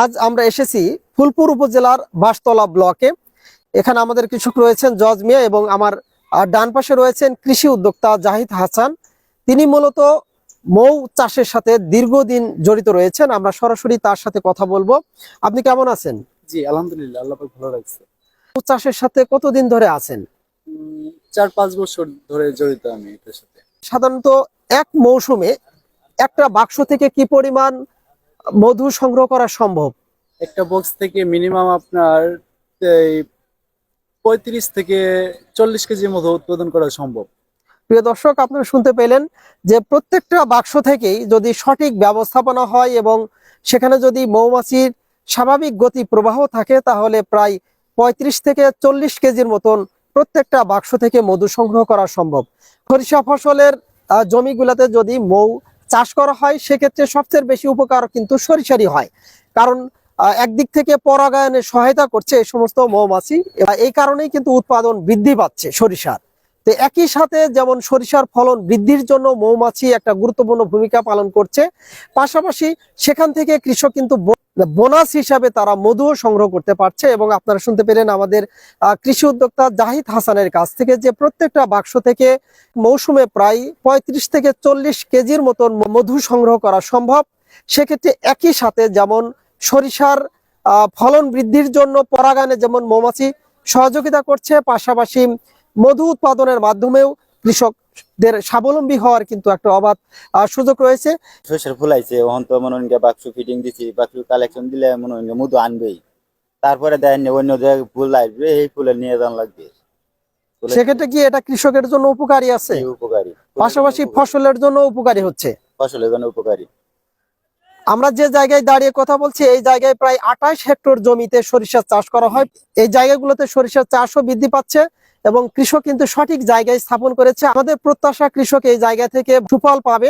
আজ আমরা এসেছি ফুলপুর উপজেলার বাসতলা ব্লকে। এখানে আমাদের কৃষক রয়েছেন জজ মিয়া এবং আমার ডান পাশে রয়েছেন কৃষি উদ্যোক্তা জাহিদ হাসান। তিনি মূলত মৌ চাষের সাথে দীর্ঘদিন জড়িত রয়েছেন। আমরা সরাসরি তার সাথে কথা বলব। আপনি কেমন আছেন? জি আলহামদুলিল্লাহ আল্লাহ ভালো রাখছে। মৌ চাষের সাথে কতদিন ধরে আছেন? চার পাঁচ বছর ধরে জড়িত আমি এটার সাথে। সাধারণত এক মৌসুমে একটা বাক্স থেকে কি পরিমাণ মধু সংগ্রহ করা সম্ভব? একটা বক্স থেকে মিনিমাম আপনার এই পঁয়ত্রিশ থেকে চল্লিশ কেজি মধু উৎপাদন করা সম্ভব। প্রিয় দর্শক আপনারা শুনতে পেলেন যে প্রত্যেকটা বাক্স থেকেই যদি সঠিক ব্যবস্থাপনা হয় এবং সেখানে যদি মৌমাছির স্বাভাবিক গতি প্রবাহ থাকে তাহলে প্রায় পঁয়ত্রিশ থেকে চল্লিশ কেজির মতন প্রত্যেকটা বাক্স থেকে মধু সংগ্রহ করা সম্ভব। সরিষা ফসলের জমিগুলোতে যদি মৌ চাষ করা হয়, সেক্ষেত্রে সবচেয়ে বেশি উপকার কিন্তু সরিষারই হয়। কারণ একদিক থেকে পরাগায়নে সহায়তা করছে এই সমস্ত মৌমাছি এই কারণেই কিন্তু উৎপাদন বৃদ্ধি পাচ্ছে সরিষার। তো একই সাথে যেমন সরিষার ফলন বৃদ্ধির জন্য মৌমাছি একটা গুরুত্বপূর্ণ ভূমিকা পালন করছে, পাশাপাশি সেখান থেকে কৃষক কিন্তু বোনাস হিসাবে তারা মধুও সংগ্রহ করতে পারছে এবং আপনারা শুনতে পেলেন আমাদের কৃষি উদ্যোক্তা জাহিদ হাসানের কাছ থেকে যে প্রত্যেকটা বাক্স থেকে মৌসুমে প্রায় পঁয়ত্রিশ থেকে চল্লিশ কেজির মতন মধু সংগ্রহ করা সম্ভব। সেক্ষেত্রে একই সাথে যেমন সরিষার ফলন বৃদ্ধির জন্য পরাগায়নে যেমন মৌমাছি সহযোগিতা করছে, পাশাপাশি মধু উৎপাদনের মাধ্যমেও কৃষকদের স্বাবলম্বী হওয়ার কিন্তু একটা অবাধ সুযোগ রয়েছে। সরষের ফুল আইছে ওহন তো মনে হয় বাক্স ফিটিং দিছি বাক্স কালেকশন দিলে মনে হয় মধু আনবেই। তারপরে দেন অন্য জায়গায় ফুল আসবে এই ফুলে নিয়ে যান লাগবে। সেক্ষেত্রে কি এটা কৃষকের জন্য উপকারী আছে? উপকারী। পাশাপাশি ফসলের জন্য উপকারী হচ্ছে। ফসলের জন্য উপকারী। আমরা যে জায়গায় দাঁড়িয়ে কথা বলছি এই জায়গায় প্রায় আঠাশ হেক্টর জমিতে সরিষার চাষ করা হয়। এই জায়গাগুলোতে সরিষার চাষও বৃদ্ধি পাচ্ছে। এবং কৃষক কিন্তু সঠিক জায়গায় স্থাপন করেছে। আমাদের প্রত্যাশা কৃষক এই জায়গা থেকে সুফল পাবে।